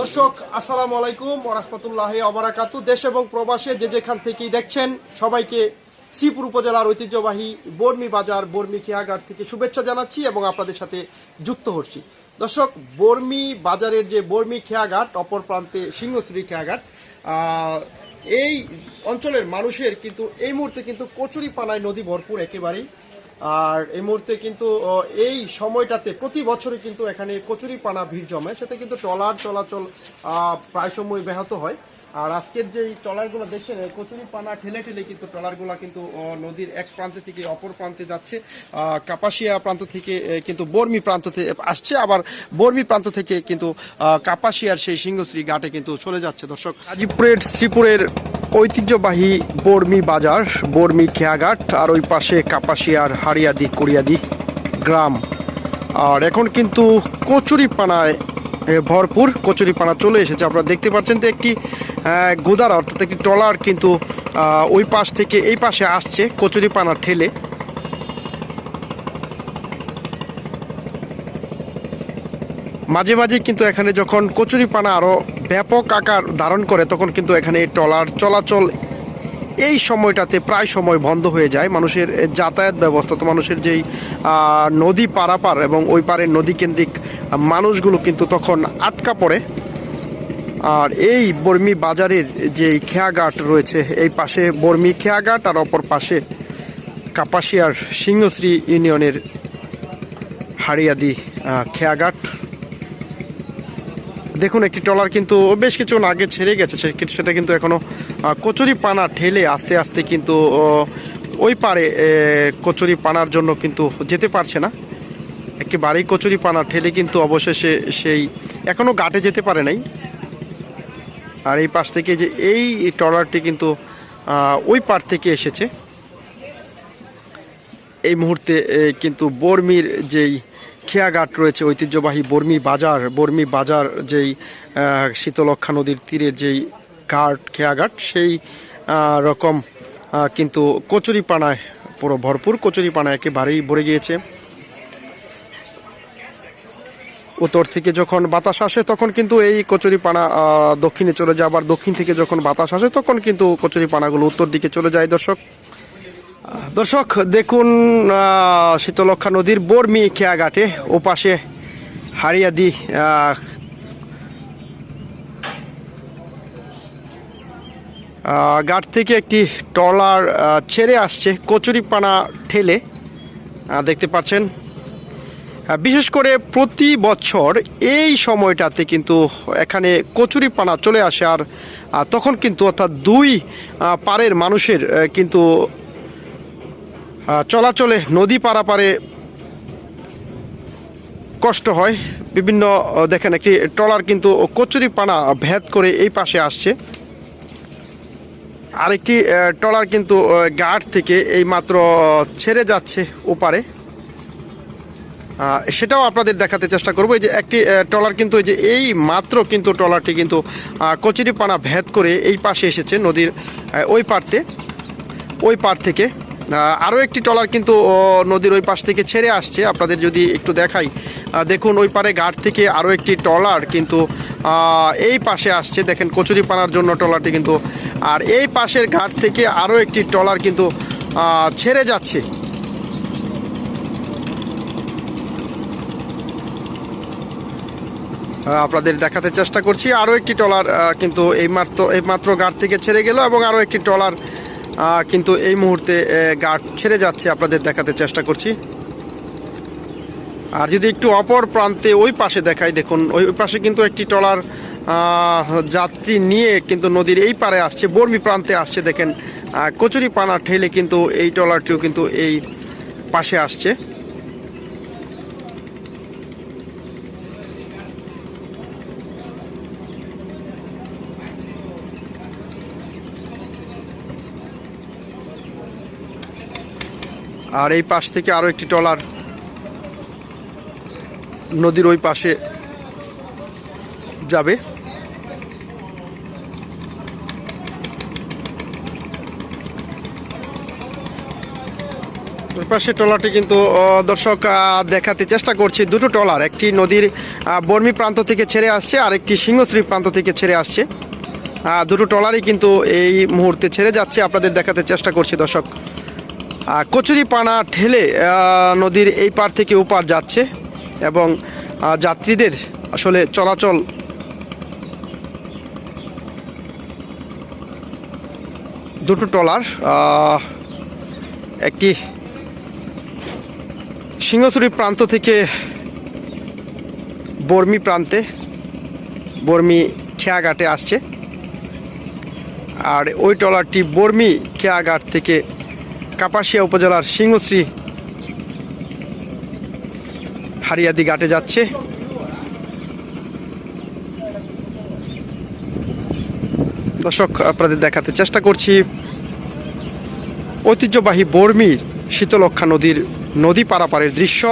দর্শক, আসসালামু আলাইকুম ওরহমতুল্লাহ অবরাকাতু দেশ এবং প্রবাসে যে যেখান থেকেই দেখছেন, সবাইকে শ্রীপুর উপজেলার ঐতিহ্যবাহী বর্মি বাজার, বর্মি খেয়াঘাট থেকে শুভেচ্ছা জানাচ্ছি এবং আপনাদের সাথে যুক্ত হচ্ছি। দর্শক, বর্মি বাজারের যে বর্মি খেয়াঘাট, অপর প্রান্তে সিংহশ্রী খেয়াঘাট এই অঞ্চলের মানুষের কিন্তু এই মুহূর্তে কিন্তু কচুরি পানায় নদী ভরপুর একেবারেই। আর এই মুহূর্তে কিন্তু এই সময়টাতে প্রতি বছরে কিন্তু এখানে কচুরি পানা ভিড় জমে। সেটা কিন্তু ট্রলার চলাচল প্রায় সময় ব্যাহত হয়। আর আজকের যে ট্রলারগুলো দেখছেন কচুরি পানা ঠেলে ঠেলে কিন্তু ট্রলারগুলো কিন্তু নদীর এক প্রান্ত থেকে অপর প্রান্তে যাচ্ছে। কাপাসিয়া প্রান্ত থেকে কিন্তু বর্মি প্রান্ত থেকে আসছে। আবার বর্মি প্রান্ত থেকে কিন্তু কাপাসিয়ার সেই সিংহশ্রী ঘাটে কিন্তু চলে যাচ্ছে। দর্শক, গাজীপুরের শ্রীপুরের ঐতিহ্যবাহী বর্মি বাজার, বর্মি খেয়াঘাট, আর ওই পাশে কাপাসিয়ার হারিয়াদি কুড়িয়াদি গ্রাম। আর এখন কিন্তু কচুরিপানায় ভরপুর কচুরিপানা চলে এসেছে। আপনারা দেখতে পাচ্ছেন তো একটি গোদার, অর্থাৎ একটি ট্রলার কিন্তু ওই পাশ থেকে এই পাশে আসছে কচুরিপানা ঠেলে। মাঝে মাঝে কিন্তু এখানে যখন কচুরি পানা আরও ব্যাপক আকার ধারণ করে, তখন কিন্তু এখানে ট্রলার চলাচল এই সময়টাতে প্রায় সময় বন্ধ হয়ে যায়। মানুষের যাতায়াত ব্যবস্থা, তো মানুষের যেই নদী পারাপার এবং ওই পারের নদী কেন্দ্রিক মানুষগুলো কিন্তু তখন আটকা পড়ে। আর এই বর্মি বাজারের যে খেয়াঘাট রয়েছে, এই পাশে বর্মি খেয়াঘাট আর অপর পাশে কাপাসিয়ার সিংহশ্রী ইউনিয়নের হারিয়াদি খেয়াঘাট। দেখুন একটি ট্রলার কিন্তু বেশ কিছুক্ষণ আগে ছেড়ে গেছে সেটা কিন্তু এখনও আহ, কচুরি পানা ঠেলে আস্তে আস্তে কিন্তু ওই পারে কচুরি পানার জন্য কিন্তু যেতে পারছে না। একেবারেই কচুরি পানা ঠেলে কিন্তু অবশেষে সেই এখনও ঘাটে যেতে পারে নাই। আর এই পাশ থেকে যে এই ট্রলারটি কিন্তু ওই পার থেকে এসেছে। এই মুহূর্তে কিন্তু বর্মির যেই খেয়াঘাট রয়েছে, ঐতিহ্যবাহী বর্মি বাজার বর্মি বাজার যেই শীতলক্ষা নদীর তীরের যেই ঘাট, খেয়াঘাট, সেই রকম কিন্তু কচুরি পানায় পুরো ভরপুর কচুরি পানা একেবারেই ভরে গিয়েছে। উত্তর থেকে যখন বাতাস আসে তখন কিন্তু এই কচুরি পানা দক্ষিণে চলে যায়, আবার দক্ষিণ থেকে যখন বাতাস আসে তখন কিন্তু কচুরি পানাগুলো উত্তর দিকে চলে যায়, দর্শক। দর্শক, দেখুন শীতলক্ষা নদীর বর্মি খেয়াঘাটে ওপাশে হারিয়াদি ঘাট থেকে একটি ট্রলার ছেড়ে আসছে কচুরিপানা ঠেলে। দেখতে পাচ্ছেন। বিশেষ করে প্রতি বছর এই সময়টাতে কিন্তু এখানে কচুরিপানা চলে আসে আর তখন কিন্তু অর্থাৎ দুই পারের মানুষের কিন্তু চলাচলে নদী পারাপারে কষ্ট হয়। বিভিন্ন দেখেন একটি ট্রলার কিন্তু কচুরি পানা ভেদ করে এই পাশে আসছে। আরেকটি ট্রলার কিন্তু ঘাট থেকে এই মাত্র ছেড়ে যাচ্ছে ওপারে। সেটাও আপনাদের দেখাতে চেষ্টা করব। যে একটি ট্রলার কিন্তু যে এই মাত্র কিন্তু ট্রলারটি কিন্তু আহ, কচুরি পানা ভেদ করে এই পাশে এসেছে নদীর ওই পারতে ওই পার থেকে আরও একটি ট্রলার কিন্তু নদীর ওই পাশ থেকে ছেড়ে আসছে। আপনাদের যদি একটু দেখাই দেখুন ওই পারে ঘাট থেকে আরও একটি ট্রলার কিন্তু এই পাশে আসছে। দেখেন কচুরি পানার জন্য ট্রলারটি কিন্তু। আর এই পাশের ঘাট থেকে আরও একটি ট্রলার কিন্তু ছেড়ে যাচ্ছে। আপনাদের দেখাতে চেষ্টা করছি। আরও একটি ট্রলার কিন্তু এই মাত্র এই মাত্র ঘাট থেকে ছেড়ে গেল এবং আরও একটি ট্রলার কিন্তু এই মুহূর্তে গাঢ় ছেড়ে যাচ্ছে, আপনাদের দেখাতে চেষ্টা করছি। আর যদি একটু অপর প্রান্তে ওই পাশে দেখাই, দেখুন, ওই পাশে কিন্তু একটি টলার যাত্রী নিয়ে কিন্তু নদীর এই পারে আসছে, বর্মি প্রান্তে আসছে, দেখেন কচুরি পানা ঠেলে কিন্তু এই টলারটিও কিন্তু এই পাশে আসছে। আর এই পাশ থেকে আরও একটি ট্রলার নদীর ওই পাশে যাবে। পাশে ট্রলারটি কিন্তু দর্শক দেখাতে চেষ্টা করছি। দুটো ট্রলার, একটি নদীর বর্মি প্রান্ত থেকে ছেড়ে আসছে, আর একটি সিংহশ্রী প্রান্ত থেকে ছেড়ে আসছে। দুটো ট্রলারই কিন্তু এই মুহূর্তে ছেড়ে যাচ্ছে। আপনাদের দেখাতে চেষ্টা করছি, দর্শক। আহ, কচুরি পানা ঠেলে নদীর এই পার থেকে ওপার যাচ্ছে এবং যাত্রীদের আসলে চলাচল দুটো ট্রলার একটি সিংহছড়ি প্রান্ত থেকে বর্মি প্রান্তে বর্মি খেয়াঘাটে আসছে। আর ওই ট্রলারটি বর্মি খেয়াঘাট থেকে কাপাসিয়া উপজেলার সিংহশ্রী হারিয়াদি ঘাটে যাচ্ছে। দর্শক, আপনাদের দেখাতে চেষ্টা করছি, ঐতিহ্যবাহী বর্মীর শীতলক্ষা নদীর নদী পারাপারের দৃশ্য।